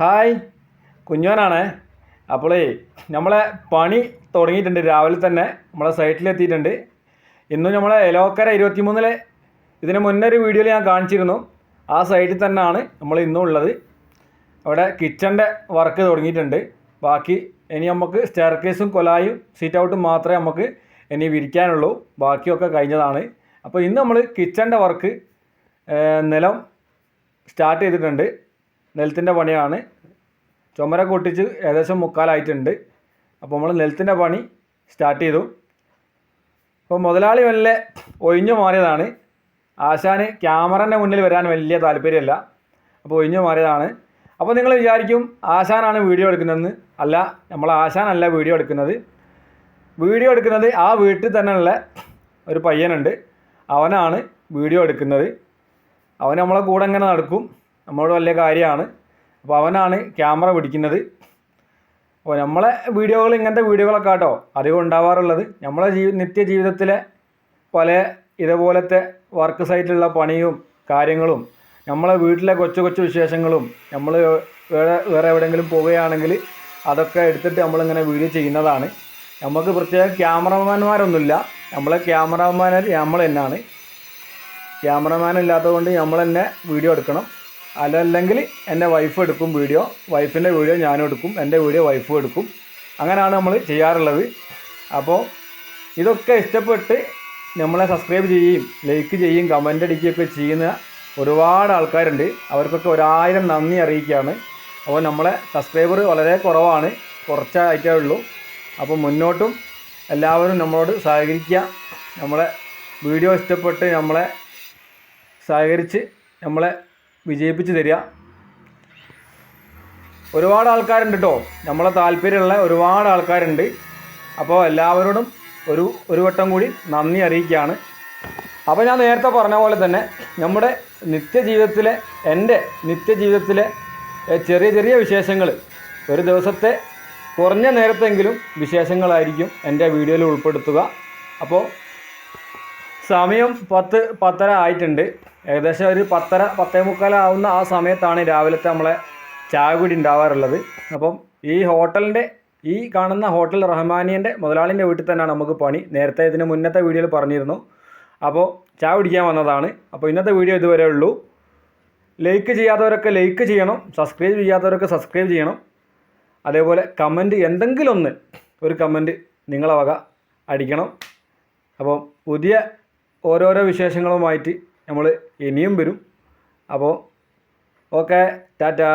Hi. കുഞ്ഞോനാണേ. അപ്പോളേ നമ്മളെ പണി തുടങ്ങിയിട്ടുണ്ട്. രാവിലെ തന്നെ നമ്മളെ സൈറ്റിലെത്തിയിട്ടുണ്ട്. ഇന്നും നമ്മളെ എലോക്കര ഇരുപത്തിമൂന്നിലെ ഇതിന് മുന്നേ ഒരു വീഡിയോയിൽ ഞാൻ കാണിച്ചിരുന്നു. ആ സൈറ്റിൽ തന്നെയാണ് നമ്മൾ ഇന്നും ഉള്ളത്. അവിടെ കിച്ചന്റെ വർക്ക് തുടങ്ങിയിട്ടുണ്ട്. ബാക്കി ഇനി നമുക്ക് സ്റ്റെയർകേസും കൊലായും സീറ്റ് ഔട്ടും മാത്രമേ നമുക്ക് ഇനി വിരിക്കാനുള്ളൂ. ബാക്കിയൊക്കെ കഴിഞ്ഞതാണ്. അപ്പോൾ ഇന്ന് നമ്മൾ കിച്ചന്റെ വർക്ക് നിലം സ്റ്റാർട്ട് ചെയ്തിട്ടുണ്ട്. നെലത്തിന്റെ പണിയാണ്. ചുമര കൊട്ടിച്ച് ഏകദേശം മുക്കാലായിട്ടുണ്ട്. അപ്പോൾ നമ്മൾ നെൽത്തിന്റെ പണി സ്റ്റാർട്ട് ചെയ്തു. അപ്പോൾ മുതലാളി വല്ല ഒഴിഞ്ഞു മാറിയതാണ്. ആശാന് ക്യാമറന്റെ മുന്നിൽ വരാൻ വലിയ താല്പര്യമില്ല. അപ്പോൾ ഒഴിഞ്ഞു മാറിയതാണ്. അപ്പോൾ നിങ്ങൾ വിചാരിക്കും ആശാനാണ് വീഡിയോ എടുക്കുന്നതെന്ന്. അല്ല നമ്മൾ ആശാനല്ല വീഡിയോ എടുക്കുന്നത്. വീഡിയോ എടുക്കുന്നത് ആ വീട്ടിൽ തന്നെയുള്ള ഒരു പയ്യനുണ്ട്. അവനാണ് വീഡിയോ എടുക്കുന്നത്. അവൻ നമ്മളെ കൂടെ എങ്ങനെ നടക്കും. നമ്മളോട് വലിയ കാര്യമാണ്. അപ്പോൾ അവനാണ് ക്യാമറ പിടിക്കുന്നത്. അപ്പോൾ നമ്മളെ വീഡിയോകൾ ഇങ്ങനത്തെ വീഡിയോകളൊക്കെ കേട്ടോ അധികം ഉണ്ടാവാറുള്ളത്. നമ്മളെ ജീവി നിത്യ ജീവിതത്തിലെ പല ഇതേപോലത്തെ വർക്ക് സൈറ്റിലുള്ള പണിയും കാര്യങ്ങളും നമ്മളെ വീട്ടിലെ കൊച്ചു കൊച്ചു വിശേഷങ്ങളും നമ്മൾ വേറെ വേറെ എവിടെയെങ്കിലും പോവുകയാണെങ്കിൽ അതൊക്കെ എടുത്തിട്ട് നമ്മളിങ്ങനെ വീഡിയോ ചെയ്യുന്നതാണ്. നമുക്ക് പ്രത്യേക ക്യാമറമാന്മാരൊന്നുമില്ല നമ്മളെ ക്യാമറമാൻ നമ്മൾ തന്നെയാണ് ക്യാമറമാൻ ഇല്ലാത്തതുകൊണ്ട് നമ്മൾ തന്നെ വീഡിയോ എടുക്കണം. അതല്ലെങ്കിൽ എന്റെ വൈഫ് എടുക്കും വീഡിയോ വൈഫിന്റെ വീഡിയോ ഞാനും എടുക്കും എന്റെ വീഡിയോ വൈഫും എടുക്കും. അങ്ങനെയാണ് നമ്മൾ ചെയ്യാറുള്ളത്. അപ്പോൾ ഇതൊക്കെ ഇഷ്ടപ്പെട്ട് നമ്മളെ സബ്സ്ക്രൈബ് ചെയ്യുകയും ലൈക്ക് ചെയ്യുകയും കമന്റ് അടിക്കുകയൊക്കെ ചെയ്യുന്ന ഒരുപാട് ആൾക്കാരുണ്ട്. അവർക്കൊക്കെ ഒരായിരം നന്ദി അറിയിക്കുകയാണ്. അപ്പോൾ നമ്മളെ സബ്സ്ക്രൈബർ വളരെ കുറവാണ്. കുറച്ചായിട്ടേ ഉള്ളൂ അപ്പോൾ മുന്നോട്ടും എല്ലാവരും നമ്മളോട് സഹകരിക്കുക. നമ്മളെ വീഡിയോ ഇഷ്ടപ്പെട്ട് നമ്മളെ സഹകരിച്ച് നമ്മളെ വിജയിപ്പിച്ച് തരിക. ഒരുപാട് ആൾക്കാരുണ്ട് കേട്ടോ നമ്മളെ താല്പര്യമുള്ള ഒരുപാട് ആൾക്കാരുണ്ട്. അപ്പോൾ എല്ലാവരോടും ഒരു ഒരു വട്ടം കൂടി നന്ദി അറിയിക്കുകയാണ്. അപ്പോൾ ഞാൻ നേരത്തെ പറഞ്ഞ പോലെ തന്നെ നമ്മുടെ നിത്യജീവിതത്തിലെ എന്റെ നിത്യജീവിതത്തിലെ ചെറിയ ചെറിയ വിശേഷങ്ങൾ ഒരു ദിവസത്തെ കുറഞ്ഞ നേരത്തെങ്കിലും വിശേഷങ്ങളായിരിക്കും എന്റെ വീഡിയോയിൽ ഉൾപ്പെടുത്തുക. അപ്പോൾ സമയം പത്ത് പത്തര ആയിട്ടുണ്ട്. ഏകദേശം ഒരു പത്തര പത്തേ മുക്കാലാവുന്ന ആ സമയത്താണ് രാവിലത്തെ നമ്മളെ ചായ കൂടി ഉണ്ടാവാറുള്ളത്. അപ്പം ഈ ഹോട്ടലിന്റെ ഈ കാണുന്ന ഹോട്ടൽ റഹ്മാനിയന്റെ മുതലാളിന്റെ വീട്ടിൽ തന്നെയാണ് നമുക്ക് പണി. നേരത്തെ ഇതിന് മുന്നത്തെ വീഡിയോയിൽ പറഞ്ഞിരുന്നു. അപ്പോൾ ചായ കുടിക്കാൻ വന്നതാണ്. അപ്പോൾ ഇന്നത്തെ വീഡിയോ ഇതുവരെ ഉള്ളൂ. ലൈക്ക് ചെയ്യാത്തവരൊക്കെ ലൈക്ക് ചെയ്യണം. സബ്സ്ക്രൈബ് ചെയ്യാത്തവരൊക്കെ സബ്സ്ക്രൈബ് ചെയ്യണം. അതേപോലെ കമന്റ് എന്തെങ്കിലും ഒന്ന് ഒരു കമന്റ് നിങ്ങളെ വക അടിക്കണം. അപ്പോൾ പുതിയ ഓരോരോ വിശേഷങ്ങളുമായിട്ട് നമ്മൾ ഇനിയും വരും. അപ്പോൾ ഓക്കെ ടാറ്റാ.